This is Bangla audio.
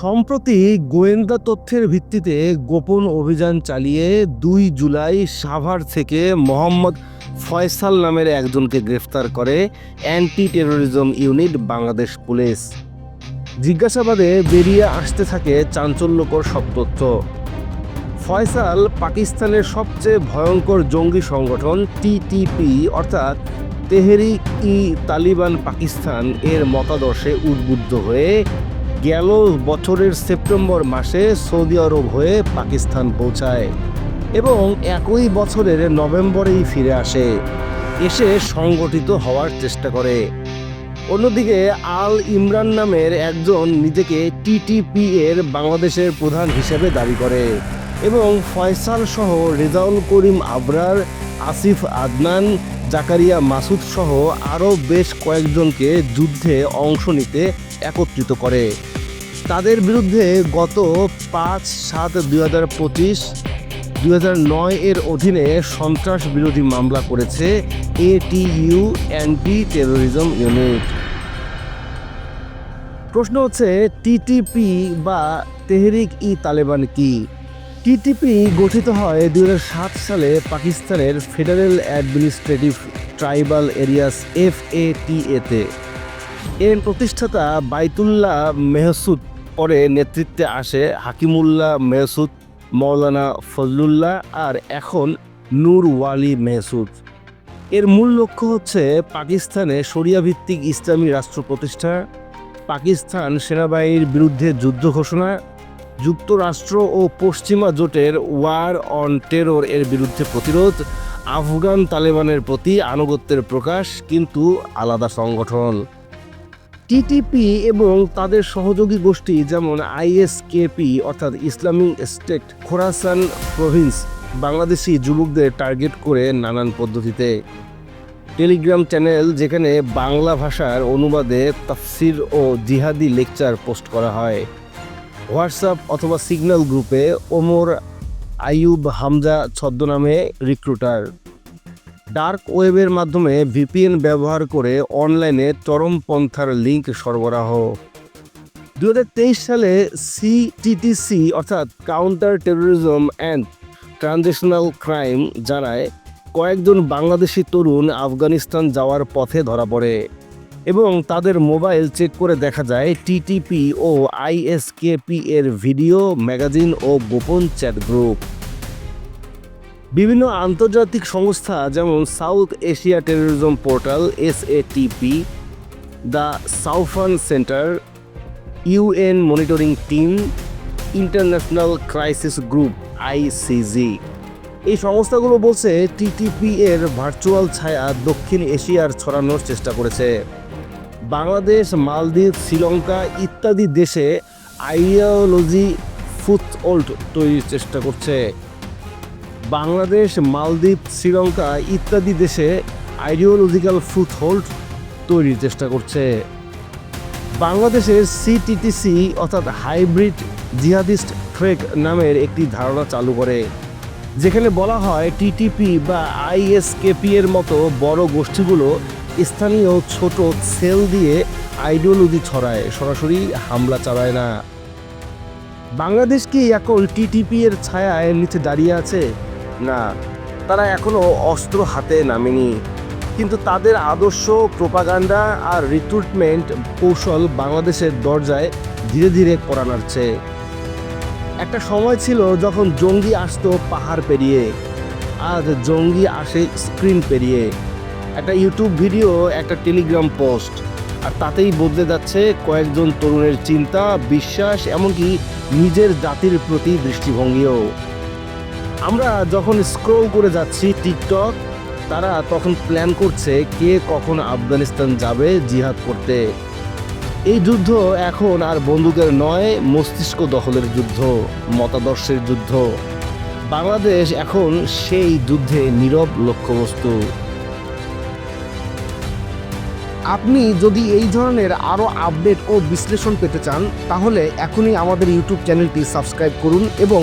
সম্প্রতি গোয়েন্দা তথ্যের ভিত্তিতে গোপন অভিযান চালিয়ে দুই জুলাই সাভার থেকে মোহাম্মদ ফয়সাল নামের একজনকে গ্রেফতার করে anti terrorism unit Bangladesh police. জিজ্ঞাসাবাদে বেরিয়ে আসতে থাকে চাঞ্চল্যকর সব তথ্য। ফয়সাল পাকিস্তানের সবচেয়ে ভয়ঙ্কর জঙ্গি সংগঠন টিটিপি অর্থাৎ তেহরিক ই তালিবান পাকিস্তান, এর মতাদর্শে উদ্বুদ্ধ হয়ে গেল বছরের সেপ্টেম্বর মাসে সৌদি আরব হয়ে পাকিস্তান পৌঁছায় এবং একই বছরের নভেম্বরেই ফিরে আসে। এসে সংগঠিত হওয়ার চেষ্টা করে। অন্যদিকে আল ইমরান নামের একজন নিজেকে টিটিপি এর বাংলাদেশের প্রধান হিসেবে দাবি করে এবং ফয়সাল সহ রেজাউল করিম আবরার, আসিফ আদনান, জাকারিয়া মাসুদ সহ আরও বেশ কয়েকজনকে যুদ্ধে অংশ নিতে একত্রিত করে। তাদের বিরুদ্ধে গত পাঁচ সাত দুই হাজার পঁচিশ, দুই হাজার নয় এর অধীনে সন্ত্রাস বিরোধী মামলা করেছে এটিইউ অ্যান্টি টেরোরিজম ইউনিট। প্রশ্ন হচ্ছে, টিটিপি বা তেহরিক ই তালেবান কি? টিটিপি গঠিত হয় দু হাজার সাত সালে পাকিস্তানের federal administrative tribal areas F A T এতে এর প্রতিষ্ঠাতা বাইতুল্লাহ মেহসুদ পরে নেতৃত্বে আসে হাকিমুল্লাহ মেহসুদ মৌলানা ফজলুল্লাহ আর এখন নূর ওয়ালি মেহসুদ এর মূল লক্ষ্য হচ্ছে পাকিস্তানে শরিয়াভিত্তিক ইসলামী রাষ্ট্র প্রতিষ্ঠা, পাকিস্তান সেনাবাহিনীর বিরুদ্ধে যুদ্ধ ঘোষণা, যুক্তরাষ্ট্র ও পশ্চিমা জোটের ওয়ার অন টেরর এর বিরুদ্ধে প্রতিরোধ, আফগান তালেবানের প্রতি আনুগত্যের প্রকাশ কিন্তু আলাদা সংগঠন। টিটিপি এবং তাদের সহযোগী গোষ্ঠী যেমন আইএসকেপি অর্থাৎ Islamic state Khorasan province, Bangladeshi যুবকদের টার্গেট করে নানান পদ্ধতিতে। টেলিগ্রাম চ্যানেল যেখানে বাংলা ভাষার অনুবাদে তাফসির ও জিহাদি লেকচার পোস্ট করা হয়। হোয়াটসঅ্যাপ অথবা সিগন্যাল গ্রুপে ওমর আইয়ুব হামজা ছদ্মনামে রিক্রুটার ডার্ক ওয়েবের মাধ্যমে ভিপিএন ব্যবহার করে অনলাইনে চরমপন্থার লিঙ্ক সরবরাহ। দু হাজার তেইশ সালে সিটিটিসি অর্থাৎ counter terrorism and transnational crime জানায়, কয়েকজন বাংলাদেশি তরুণ আফগানিস্তান যাওয়ার পথে ধরা পড়ে এবং তাদের মোবাইল চেক করে দেখা যায় টিটিপি ও আইএসকেপি এর ভিডিও, ম্যাগাজিন ও গোপন চ্যাট গ্রুপ। বিভিন্ন আন্তর্জাতিক সংস্থা, যেমন South Asia terrorism portal SATP the Soufan centre UN monitoring team, international crisis group ICG এই সংস্থাগুলো বলছে টিটিপি এর ভার্চুয়াল ছায়া দক্ষিণ এশিয়ার ছড়ানোর চেষ্টা করেছে। বাংলাদেশ, মালদ্বীপ, শ্রীলঙ্কা ইত্যাদি দেশে আইডিওলজি ফুটওল্ড তৈরির চেষ্টা করছে। বাংলাদেশ, মালদ্বীপ, শ্রীলঙ্কা ইত্যাদি দেশে আইডিওলজিক্যাল ফুট হোল্ড তৈরির চেষ্টা করছে। বাংলাদেশের সিটিটিসি অর্থাৎ হাইব্রিড জিহাদিস্ট ট্রেক নামের একটি ধারণা চালু করে, যেখানে বলা হয় টিটিপি বা আইএসকেপি এর মতো বড় গোষ্ঠীগুলো স্থানীয় ছোট সেল দিয়ে আইডিওলজি ছড়ায়, সরাসরি হামলা চালায় না। বাংলাদেশ কি এখন টিটিপি এর ছায়ায় নিচে দাঁড়িয়ে আছে? না, তারা এখনও অস্ত্র হাতে নামেনি। কিন্তু তাদের আদর্শ, প্রোপাগান্ডা আর রিক্রুটমেন্ট কৌশল বাংলাদেশের দরজায় ধীরে ধীরে করা নাড়ছে একটা সময় ছিল যখন জঙ্গি আসতো পাহাড় পেরিয়ে। আজ জঙ্গি আসে স্ক্রিন পেরিয়ে। একটা ইউটিউব ভিডিও, একটা টেলিগ্রাম পোস্ট। আর তাতেই বদলে যাচ্ছে কয়েকজন তরুণের চিন্তা, বিশ্বাস, এমনকি নিজের জাতির প্রতি দৃষ্টিভঙ্গিও। আমরা যখন স্ক্রোল করে যাচ্ছি টিকটক তারা তখন প্ল্যান করছে কে কখন আফগানিস্তান যাবে জিহাদ করতে। এই যুদ্ধ এখন আর বন্দুকের নয়, মস্তিষ্ক দখলের যুদ্ধ, মতাদর্শের যুদ্ধ। বাংলাদেশ এখন সেই যুদ্ধে নীরব লক্ষ্যবস্তু। আপনি যদি এই ধরনের আরও আপডেট ও বিশ্লেষণ পেতে চান, তাহলে এখনই আমাদের ইউটিউব চ্যানেলটি সাবস্ক্রাইব করুন এবং